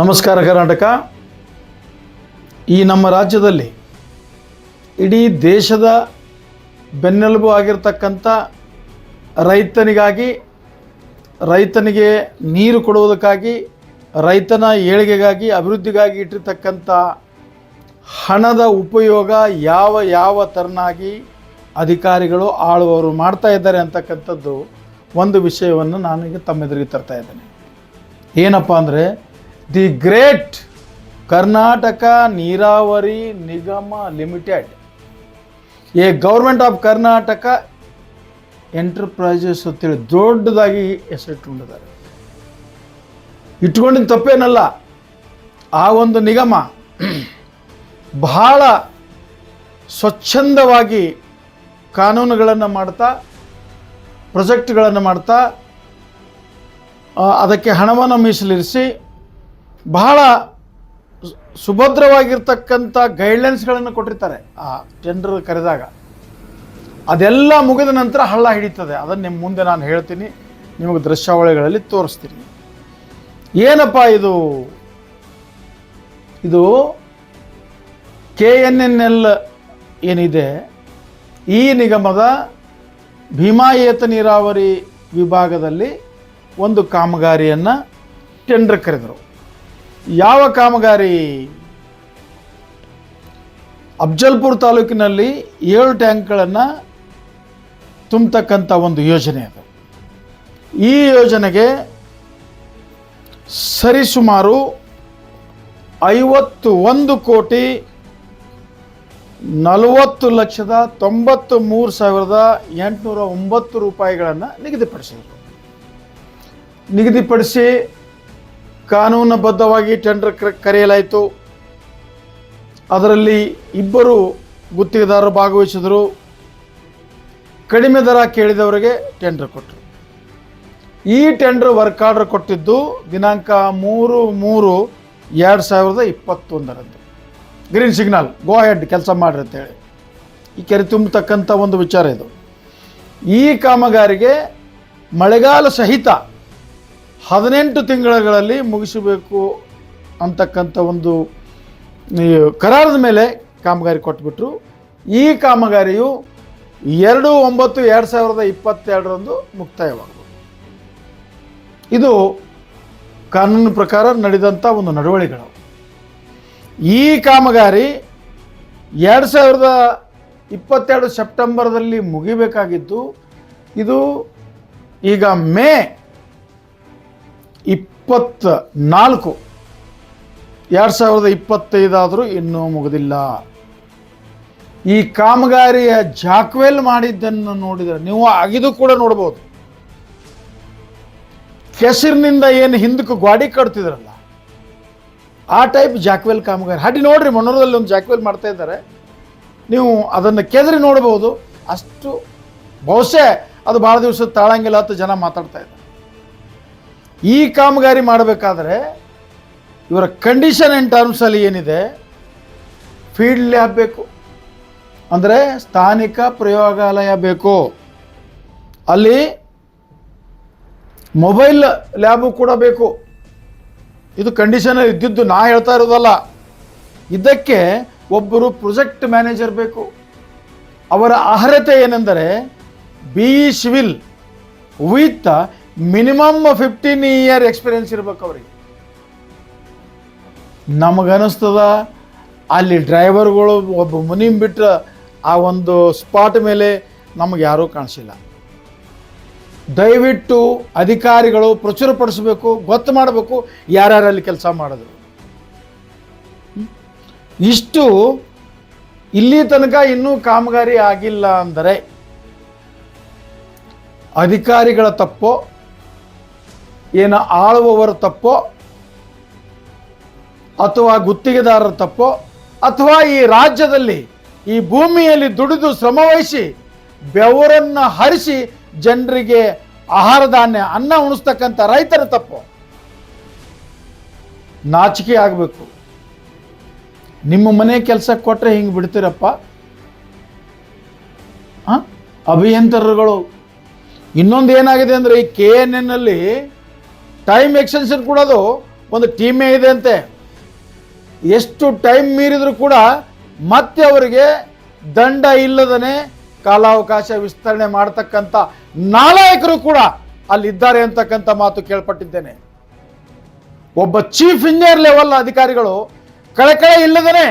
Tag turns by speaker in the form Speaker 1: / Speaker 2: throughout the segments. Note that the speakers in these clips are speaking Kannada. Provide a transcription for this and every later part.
Speaker 1: ನಮಸ್ಕಾರ ಕರ್ನಾಟಕ. ಈ ನಮ್ಮ ರಾಜ್ಯದಲ್ಲಿ ಇಡೀ ದೇಶದ ಬೆನ್ನೆಲುಬು ಆಗಿರ್ತಕ್ಕಂಥ ರೈತನಿಗಾಗಿ, ರೈತನಿಗೆ ನೀರು ಕೊಡುವುದಕ್ಕಾಗಿ, ರೈತನ ಏಳಿಗೆಗಾಗಿ, ಅಭಿವೃದ್ಧಿಗಾಗಿ ಇಟ್ಟಿರ್ತಕ್ಕಂಥ ಹಣದ ಉಪಯೋಗ ಯಾವ ಯಾವ ಥರನಾಗಿ ಅಧಿಕಾರಿಗಳು ಆಳುವವರು ಮಾಡ್ತಾ ಇದ್ದಾರೆ ಅಂತಕ್ಕಂಥದ್ದು ಒಂದು ವಿಷಯವನ್ನು ನಾನೀಗ ತಮ್ಮೆದುರಿಗೆ ತರ್ತಾ ಇದ್ದೇನೆ. ಏನಪ್ಪ ಅಂದರೆ the great Karnataka Neeravari Nigam limited. A government of Karnataka enterprises ಅಂತೇಳಿ ದೊಡ್ಡದಾಗಿ ಹೆಸರಿಟ್ಕೊಂಡಿದ್ದಾರೆ. ಇಟ್ಕೊಂಡಿದ್ದು ತಪ್ಪೇನಲ್ಲ, ಆ ಒಂದು ನಿಗಮ ಬಹಳ ಸ್ವಚ್ಛಂದವಾಗಿ ಕಾನೂನುಗಳನ್ನು ಮಾಡ್ತಾ, ಪ್ರೊಜೆಕ್ಟ್ಗಳನ್ನು ಮಾಡ್ತಾ ಅದಕ್ಕೆ ಹಣವನ್ನು ಮೀಸಲಿರಿಸಿ ಬಹಳ ಸುಭದ್ರವಾಗಿರ್ತಕ್ಕಂಥ ಗೈಡ್ಲೈನ್ಸ್ಗಳನ್ನು ಕೊಟ್ಟಿರ್ತಾರೆ ಆ ಟೆಂಡರ್ ಕರೆದಾಗ. ಅದೆಲ್ಲ ಮುಗಿದ ನಂತರ ಹಳ್ಳ ಹಿಡಿತದೆ. ಅದನ್ನು ನಿಮ್ಮ ಮುಂದೆ ನಾನು ಹೇಳ್ತೀನಿ. ನಿಮಗೆ ದೃಶ್ಯಾವಳಿಗಳಲ್ಲಿ ತೋರಿಸ್ತೀನಿ. ಏನಪ್ಪ ಇದು? ಇದು ಕೆ ಎನ್ ಎನ್ ಎಲ್ ಏನಿದೆ? ಈ ನಿಗಮದ ಭೀಮಾಯೇತ ನೀರಾವರಿ ವಿಭಾಗದಲ್ಲಿ ಒಂದು ಕಾಮಗಾರಿಯನ್ನು ಟೆಂಡರ್ ಕರೆದರು. ಯಾವ ಕಾಮಗಾರಿ? ಅಫ್ಜಲ್ಪುರ್ ತಾಲೂಕಿನಲ್ಲಿ ಏಳು ಟ್ಯಾಂಕ್ಗಳನ್ನು ತುಂಬತಕ್ಕಂಥ ಒಂದು ಯೋಜನೆ ಅದು. ಈ ಯೋಜನೆಗೆ ಸರಿಸುಮಾರು ಐವತ್ತು ಒಂದು ಕೋಟಿ ನಲವತ್ತು ಲಕ್ಷದ ತೊಂಬತ್ತು ಮೂರು ಸಾವಿರದ ಎಂಟುನೂರ ಒಂಬತ್ತು ರೂಪಾಯಿಗಳನ್ನು ನಿಗದಿಪಡಿಸಿದರು. ನಿಗದಿಪಡಿಸಿ ಕಾನೂನುಬದ್ಧವಾಗಿ ಟೆಂಡರ್ ಕರೆಯಲಾಯಿತು. ಅದರಲ್ಲಿ ಇಬ್ಬರು ಗುತ್ತಿಗೆದಾರರು ಭಾಗವಹಿಸಿದರು ಕಡಿಮೆ ದರ ಕೇಳಿದವರಿಗೆ ಟೆಂಡರ್ ಕೊಟ್ಟರು. ಈ ಟೆಂಡರ್ ವರ್ಕ್ ಆರ್ಡರ್ ಕೊಟ್ಟಿದ್ದು ದಿನಾಂಕ ಮೂರು ಮೂರು ಎರಡು ಸಾವಿರದ ಇಪ್ಪತ್ತೊಂದರಂದು ಗ್ರೀನ್ ಸಿಗ್ನಲ್ ಗೋ ಹೆಡ್ ಕೆಲಸ ಮಾಡ್ರಿ ಅಂತೇಳಿ. ಈ ಕೆರೆ ತುಂಬತಕ್ಕಂಥ ಒಂದು ವಿಚಾರ ಇದು. ಈ ಕಾಮಗಾರಿಗೆ ಮಳೆಗಾಲ ಸಹಿತ ಹದಿನೆಂಟು ತಿಂಗಳಲ್ಲಿ ಮುಗಿಸಬೇಕು ಅಂತಕ್ಕಂಥ ಒಂದು ಕರಾರದ ಮೇಲೆ ಕಾಮಗಾರಿ ಕೊಟ್ಬಿಟ್ರು. ಈ ಕಾಮಗಾರಿಯು ಎರಡು ಒಂಬತ್ತು ಎರಡು ಸಾವಿರದ ಇಪ್ಪತ್ತೆರಡರಂದು ಮುಕ್ತಾಯವಾಗಬೇಕು ಇದು ಕಾನೂನು ಪ್ರಕಾರ ನಡೆದಂಥ ಒಂದು ನಡವಳಿಕೆಗಳು ಈ ಕಾಮಗಾರಿ ಎರಡು ಸಾವಿರದ ಇಪ್ಪತ್ತೆರಡು ಸೆಪ್ಟೆಂಬರ್ದಲ್ಲಿ ಮುಗಿಬೇಕಾಗಿದ್ದು, ಇದು ಈಗ ಮೇ ಇಪ್ಪತ್ತ ನಾಲ್ಕು ಎರಡು ಸಾವಿರದ ಇಪ್ಪತ್ತೈದಾದರೂ ಇನ್ನೂ ಮುಗಿದಿಲ್ಲ. ಈ ಕಾಮಗಾರಿಯ ಜಾಕ್ವೆಲ್ ಮಾಡಿದ್ದನ್ನು ನೋಡಿದರೆ ನೀವು ಅಗಿದು ಕೂಡ ನೋಡ್ಬೋದು. ಕೆಸರಿನಿಂದ ಏನು ಹಿಂದಕ್ಕೆ ಗಾಡಿ ಕಟ್ತಿದ್ರಲ್ಲ, ಆ ಟೈಪ್ ಜಾಕ್ವೆಲ್ ಕಾಮಗಾರಿ. ಹಡಿ ನೋಡ್ರಿ ಮನೋರದಲ್ಲಿ ಒಂದು ಜಾಕ್ವೆಲ್ ಮಾಡ್ತಾ ಇದ್ದಾರೆ. ನೀವು ಅದನ್ನು ಕೆದರಿ ನೋಡ್ಬೋದು. ಅಷ್ಟು ಬಹುಶಃ ಅದು ಭಾಳ ದಿವಸ ತಾಳಂಗಿಲ್ಲ ಅಂತ ಜನ ಮಾತಾಡ್ತಾ ಇದ್ದಾರೆ. ಈ ಕಾಮಗಾರಿ ಮಾಡಬೇಕಾದ್ರೆ ಇವರ ಕಂಡೀಷನ್ ಇನ್ ಟರ್ಮ್ಸಲ್ಲಿ ಏನಿದೆ ಫೀಲ್ಡ್ ಲ್ಯಾಬ್ ಬೇಕು ಅಂದರೆ ಸ್ಥಾನಿಕ ಪ್ರಯೋಗಾಲಯ ಬೇಕು. ಅಲ್ಲಿ ಮೊಬೈಲ್ ಲ್ಯಾಬು ಕೂಡ ಬೇಕು. ಇದು ಕಂಡೀಷನ್ ಇದ್ದಿದ್ದು ನಾ ಹೇಳ್ತಾ ಇರೋದಲ್ಲ. ಇದಕ್ಕೆ ಒಬ್ಬರು ಪ್ರೊಜೆಕ್ಟ್ ಮ್ಯಾನೇಜರ್ ಬೇಕು. ಅವರ ಅರ್ಹತೆ ಏನೆಂದರೆ B E civil with minimum fifteen year experience ಇರ್ಬೇಕು ಅವ್ರಿಗೆ. ನಮಗನಿಸ್ತದ ಅಲ್ಲಿ ಡ್ರೈವರ್ಗಳು ಒಬ್ಬ ಮುನಿಮ್ ಬಿಟ್ಟರೆ ಆ ಒಂದು ಸ್ಪಾಟ್ ಮೇಲೆ ನಮಗೆ ಯಾರೂ ಕಾಣಿಸಿಲ್ಲ. ದಯವಿಟ್ಟು ಅಧಿಕಾರಿಗಳು ಪ್ರಚುರಪಡಿಸಬೇಕು ಗೊತ್ತು ಮಾಡಬೇಕು ಯಾರ್ಯಾರಲ್ಲಿ ಕೆಲಸ ಮಾಡಿದ್ರು. ಇಷ್ಟು ಇಲ್ಲಿ ತನಕ ಇನ್ನೂ ಕಾಮಗಾರಿ ಆಗಿಲ್ಲ ಅಂದರೆ ಅಧಿಕಾರಿಗಳ ತಪ್ಪೋ ಏನು ಆಳುವವರ ತಪ್ಪೋ ಅಥವಾ ಗುತ್ತಿಗೆದಾರರ ತಪ್ಪೋ ಅಥವಾ ಈ ರಾಜ್ಯದಲ್ಲಿ ಈ ಭೂಮಿಯಲ್ಲಿ ದುಡಿದು ಶ್ರಮವಹಿಸಿ ಬೆವರನ್ನು ಹರಿಸಿ ಜನರಿಗೆ ಆಹಾರ ಧಾನ್ಯ, ಅನ್ನ ಉಣಿಸ್ತಕ್ಕಂಥ ರೈತರ ತಪ್ಪು. ನಾಚಿಕೆ ಆಗಬೇಕು. ನಿಮ್ಮ ಮನೆ ಕೆಲಸ ಕೊಟ್ಟರೆ ಹಿಂಗೆ ಬಿಡ್ತೀರಪ್ಪ? ಅಭಿಯಂತರಗಳು ಇನ್ನೊಂದು ಏನಾಗಿದೆ ಅಂದರೆ ಈ ಕೆ ಎನ್ ಎನ್ನಲ್ಲಿ ಟೈಮ್ ಎಕ್ಸ್ಟೆನ್ಷನ್ ಕೊಡೋದು ಒಂದು ಟೀಮೇ ಇದೆ ಅಂತೆ. ಎಷ್ಟು ಟೈಮ್ ಮೀರಿದರೂ ಕೂಡ ಮತ್ತೆ ಅವರಿಗೆ ದಂಡ ಇಲ್ಲದನೆ ಕಾಲಾವಕಾಶ ವಿಸ್ತರಣೆ ಮಾಡತಕ್ಕಂಥ ನಾಲಾಯಕರು ಕೂಡ ಅಲ್ಲಿದ್ದಾರೆ ಅಂತಕ್ಕಂಥ ಮಾತು ಕೇಳ್ಪಟ್ಟಿದ್ದೇನೆ. ಒಬ್ಬ ಚೀಫ್ ಇಂಜಿನಿಯರ್ ಲೆವೆಲ್ ಅಧಿಕಾರಿಗಳು ಕಳೆಕಳೆ ಇಲ್ಲದನೆ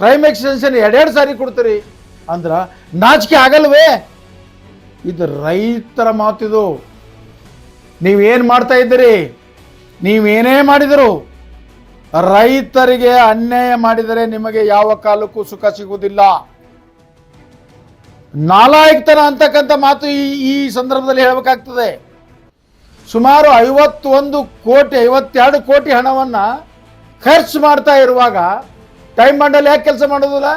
Speaker 1: ಟೈಮ್ ಎಕ್ಸ್ಟೆನ್ಷನ್ ಎರಡೆರಡು ಸಾರಿ ಕೊಡ್ತೀರಿ ಅಂದ್ರ ನಾಚಿಕೆ ಆಗಲ್ವೇ? ಇದು ರೈತರ ಮಾತಿದು. ನೀವೇನು ಮಾಡ್ತಾ ಇದ್ದೀರಿ? ನೀವೇನೇ ಮಾಡಿದರು ರೈತರಿಗೆ ಅನ್ಯಾಯ ಮಾಡಿದರೆ ನಿಮಗೆ ಯಾವ ಕಾಲಕ್ಕೂ ಸುಖ ಸಿಗುವುದಿಲ್ಲ. ನಾಲಾಯಕ್ತನ ಅಂತಕ್ಕಂಥ ಮಾತು ಈ ಈ ಸಂದರ್ಭದಲ್ಲಿ ಹೇಳಬೇಕಾಗ್ತದೆ. ಸುಮಾರು ಐವತ್ತೊಂದು ಕೋಟಿ, ಐವತ್ತೆರಡು ಕೋಟಿ ಹಣವನ್ನ ಖರ್ಚು ಮಾಡ್ತಾ ಇರುವಾಗ ಟೈಮ್ ಮಾಡಲ್ಲಿ ಯಾಕೆ ಕೆಲಸ ಮಾಡೋದಿಲ್ಲ?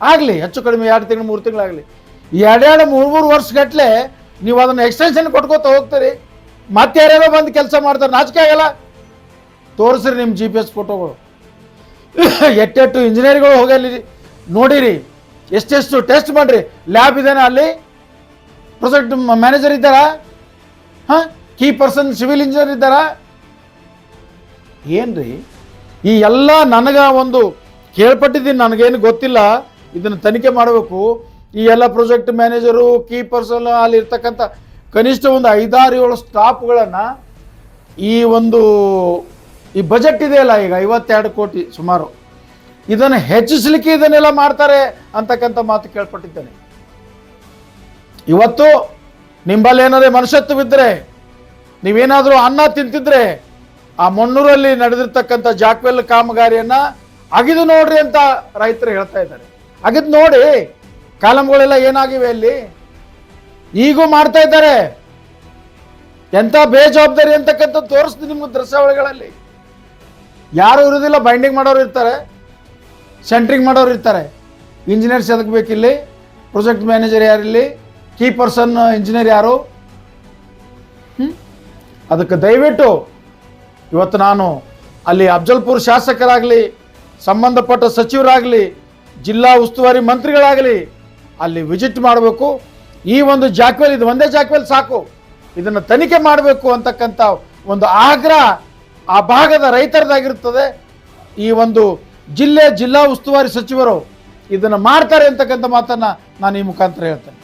Speaker 1: ಆಗಲಿ, ಹೆಚ್ಚು ಕಡಿಮೆ ಎರಡು ತಿಂಗಳು, ಮೂರು ತಿಂಗಳಾಗಲಿ. ಎರಡೆರಡು, ಮೂರು ಮೂರು ವರ್ಷಗಟ್ಟಲೆ ನೀವು ಅದನ್ನು ಎಕ್ಸ್ಟೆನ್ಷನ್ ಕೊಟ್ಕೋತ ಹೋಗ್ತೀರಿ. ಮತ್ತೆ ಯಾರ್ಯಾರೋ ಬಂದು ಕೆಲಸ ಮಾಡ್ತಾರೆ. ನಾಚಿಕೆ ಆಗಲ್ಲ. ತೋರಿಸ್ರಿ ನಿಮ್ಮ ಜಿ ಪಿ ಎಸ್ ಫೋಟೋಗಳು ಎಟ್ಟೆಟ್ಟು ಇಂಜಿನಿಯರ್ಗಳು ಹೋಗಲಿ ನೋಡಿರಿ. ಎಷ್ಟೆಷ್ಟು ಟೆಸ್ಟ್ ಮಾಡಿರಿ. ಲ್ಯಾಬ್ ಇದೇನಾ ಅಲ್ಲಿ? ಪ್ರೊಜೆಕ್ಟ್ ಮ್ಯಾನೇಜರ್ ಇದ್ದಾರಾ? ಹಾಂ? ಕೀ ಪರ್ಸನ್ ಸಿವಿಲ್ ಇಂಜಿನಿಯರ್ ಇದ್ದಾರಾ? ಏನ್ರಿ? ಈ ಎಲ್ಲ ನನಗ ಒಂದು ಕೇಳ್ಪಟ್ಟಿದ್ದೀನಿ. ನನಗೇನು ಗೊತ್ತಿಲ್ಲ. ಇದನ್ನು ತನಿಖೆ ಮಾಡಬೇಕು. ಈ ಎಲ್ಲ ಪ್ರೊಜೆಕ್ಟ್ ಮ್ಯಾನೇಜರು ಕೀ ಪರ್ಸನ್ ಅಲ್ಲಿ ಇರ್ತಕ್ಕಂಥ ಕನಿಷ್ಠ ಒಂದು ಐದಾರು ಏಳು ಸ್ಟಾಪ್ಗಳನ್ನು ಈ ಒಂದು, ಈ ಬಜೆಟ್ ಇದೆಯಲ್ಲ ಈಗ, ಐವತ್ತೆರಡು ಕೋಟಿ ಸುಮಾರು. ಇದನ್ನು ಹೆಚ್ಚಿಸಲಿಕ್ಕೆ ಇದನ್ನೆಲ್ಲ ಮಾಡ್ತಾರೆ ಅಂತಕ್ಕಂಥ ಮಾತು ಕೇಳ್ಪಟ್ಟಿದ್ದೇನೆ. ಇವತ್ತು ನಿಂಬಲ್ಲಿ ಏನಾದ್ರೆ ಮನುಷ್ಯತ್ವವಿದ್ದರೆ ನೀವೇನಾದರೂ ಅನ್ನ ತಿಂತಿದ್ರೆ, ಆ ಮೊನ್ನೂರಲ್ಲಿ ನಡೆದಿರ್ತಕ್ಕಂಥ ಜಾಕ್ವೆಲ್ ಕಾಮಗಾರಿಯನ್ನು ಅಗಿದು ನೋಡ್ರಿ ಅಂತ ರೈತರು ಹೇಳ್ತಾ ಇದ್ದಾರೆ. ಅಗಿದು ನೋಡಿ ಕಾಲಮ್ಗಳೆಲ್ಲ ಏನಾಗಿವೆ ಅಲ್ಲಿ? ಈಗೂ ಮಾಡ್ತಾ ಇದ್ದಾರೆ. ಎಂಥ ಬೇಜವಾಬ್ದಾರಿ ಅಂತಕ್ಕಂಥ ತೋರಿಸ್ತೀನಿ ನಿಮ್ಮ ದೃಶ್ಯಾವಳಿಗಳಲ್ಲಿ. ಯಾರು ಇರೋದಿಲ್ಲ ಬೈಂಡಿಂಗ್ ಮಾಡೋರು ಇರ್ತಾರೆ ಸೆಂಟ್ರಿಂಗ್ ಮಾಡೋರು ಇರ್ತಾರೆ. ಇಂಜಿನಿಯರ್ಸ್ ಎದಕ್ಕೆ ಬೇಕಿಲ್ಲಿ? ಪ್ರೊಜೆಕ್ಟ್ ಮ್ಯಾನೇಜರ್ ಯಾರಿಲ್ಲಿ? ಕೀ ಪರ್ಸನ್ ಇಂಜಿನಿಯರ್ ಯಾರು? ಅದಕ್ಕೆ ದಯವಿಟ್ಟು ಇವತ್ತು ನಾನು ಅಲ್ಲಿ ಅಫ್ಜಲ್ಪುರ್ ಶಾಸಕರಾಗಲಿ, ಸಂಬಂಧಪಟ್ಟ ಸಚಿವರಾಗಲಿ, ಜಿಲ್ಲಾ ಉಸ್ತುವಾರಿ ಮಂತ್ರಿಗಳಾಗಲಿ ಅಲ್ಲಿ ವಿಸಿಟ್ ಮಾಡಬೇಕು. ಈ ಒಂದು ಜಾಕ್ವೆಲ್, ಇದು ಒಂದೇ ಜಾಕ್ವೆಲ್ ಸಾಕು. ಇದನ್ನು ತನಿಖೆ ಮಾಡಬೇಕು ಅಂತಕ್ಕಂಥ ಒಂದು ಆಗ್ರಹ ಆ ಭಾಗದ ರೈತರದಾಗಿರುತ್ತದೆ. ಈ ಒಂದು ಜಿಲ್ಲೆ ಜಿಲ್ಲಾ ಉಸ್ತುವಾರಿ ಸಚಿವರು ಇದನ್ನು ಮಾಡ್ತಾರೆ ಅಂತಕ್ಕಂಥ ಮಾತನ್ನು ನಾನು ಈ ಮುಖಾಂತರ ಹೇಳ್ತೇನೆ.